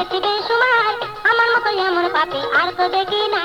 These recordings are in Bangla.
আপরেছি বেসুমার আমার মতো এমন পাপি আর তো দেখি না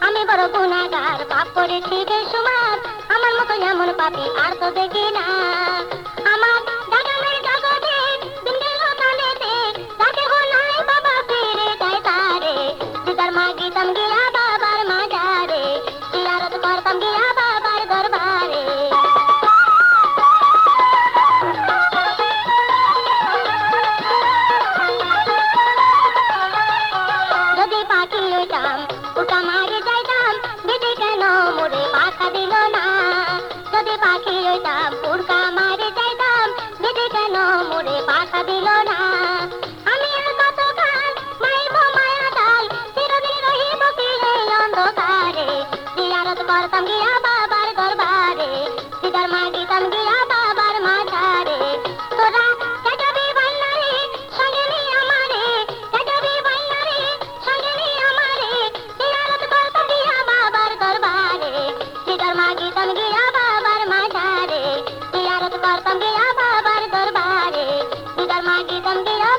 আমি বড় গুণাগার পাপ করেছি বেসুমার আমার মতো এমন পাপি আর তো দেখি লইলাম উটা মারে যাইতাম বেঁচে কেন মোরে পাখা দিল না। যদি পাখি লইতাম উড়কা মারে যাইতাম বেঁচে কেন মোরে পাখা দিল না। আমি আর কতকাল মাইব মায়া ডাল, চিরদিন রহিব কি অন্ধকারে? জিয়ারত করতাম গিয়া கர்மாங்கி தம்பிரா